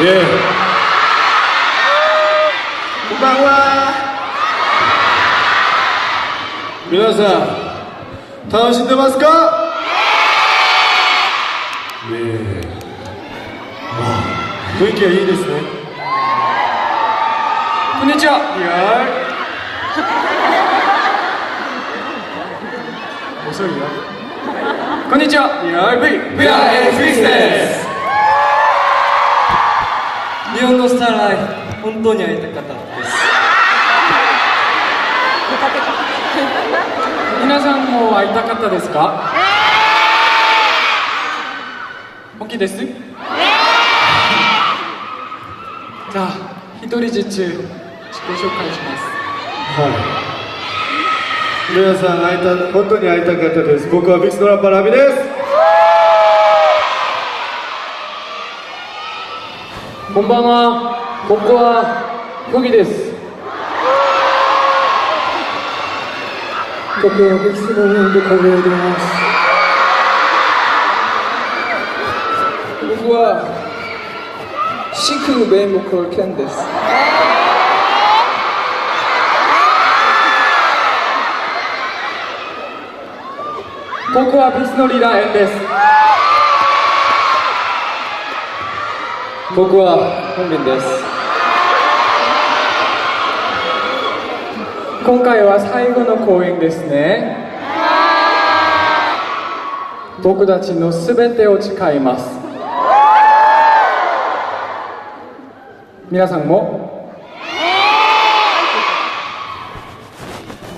예. こんばんは。皆さん、楽しんでますかねえ。あ、雰囲気がいいですね。こんにちは。いやー遅いよ。こんにちは。いやー、V、V、R、F、です。日本のスターライフ本当に会いたかったです。皆さんも会いたかったですか？本気です？じゃあ一人ずつ自己紹介します。はい。皆さん会いた本当に会いたかったです。僕はビストラッパーラビですこんばんは。僕はフギです。僕はビスの上で輝いてます。僕はシクベンボコルケンです。僕はビスのリーダーエンです。僕は本ンです。今回は最後の公演ですね。僕たちのすべてを誓います。皆さんも？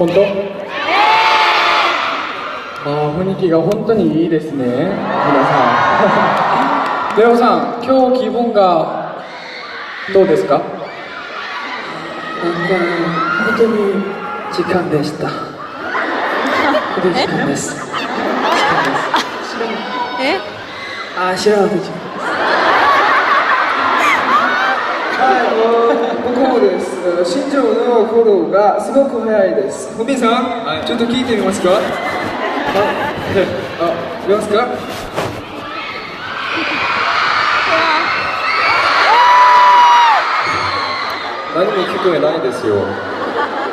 本当？あー雰囲気が本当にいいですね。皆さん。レオさん今日気分がどうですか？なんか本当に時間でした時間ですえ？あー知らなかった時間ですはい、あの僕もです。身長のフォローがすごく早いです。ふみさん、ちょっと聞いてみますか？あ、あ、見ますか？何も聞こえないですよ。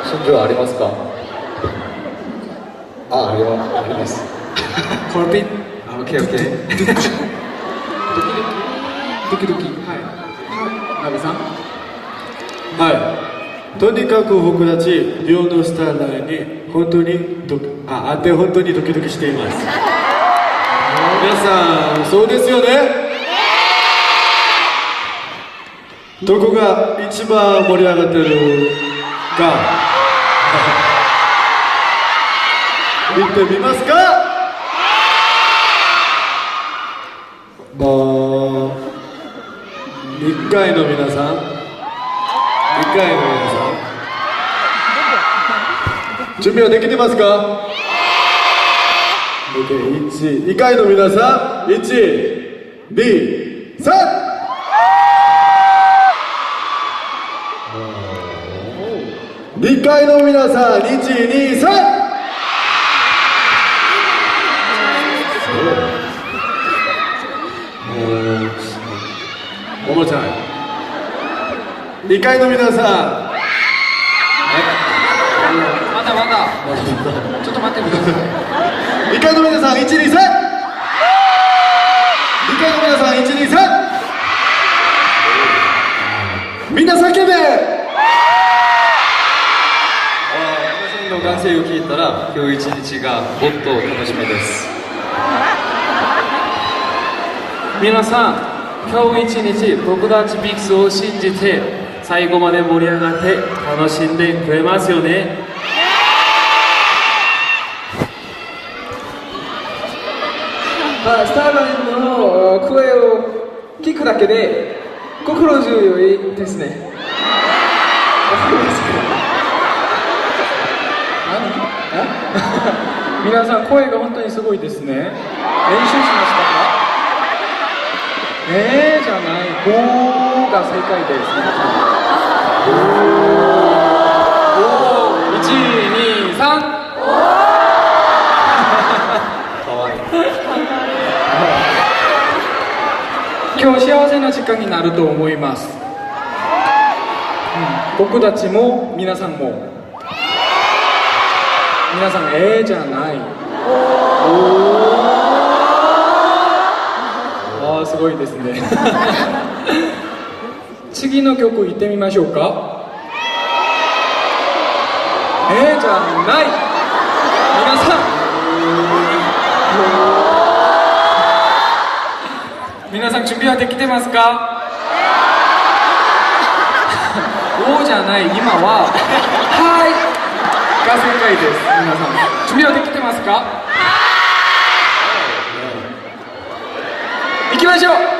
心情ありますか？あ、あります。あります。コルピン。あ、オッケーオッケー。ドキドキ。ドキドキ。はい。ナベさんはいとにかく僕たちリオのスターラインに本当にドあ会って本当にドキドキしています皆さんそうですよねどこが一番盛り上がってるか。見てみますか。もう1回の皆さん。1回の皆さん。準備はできてますか ?1 2回の皆さん1階の皆さん123おもちゃん2階の皆さんまだまだ。ちょっと待ってください。2階の皆さん123声を聞いたら、今日一日がもっと楽しみです。皆さん今日一日僕たちビックスを信じて最後まで盛り上がって楽しんでくれますよねはい、スターラインの声を聞くだけで心強いですね。わかりますか皆さん声が本当にすごいですね。練習しましたか？えーじゃない「ゴー」が正解です。123かわいい。今日幸せな時間になると思います、うん。僕たちも皆さんも皆さんええじゃない。ああすごいですね。次の曲行ってみましょうか。ええじゃない。皆さん。皆さん準備はできてますか？おじゃない。今は。はが正解です皆さん準備はできてますか？行きましょう。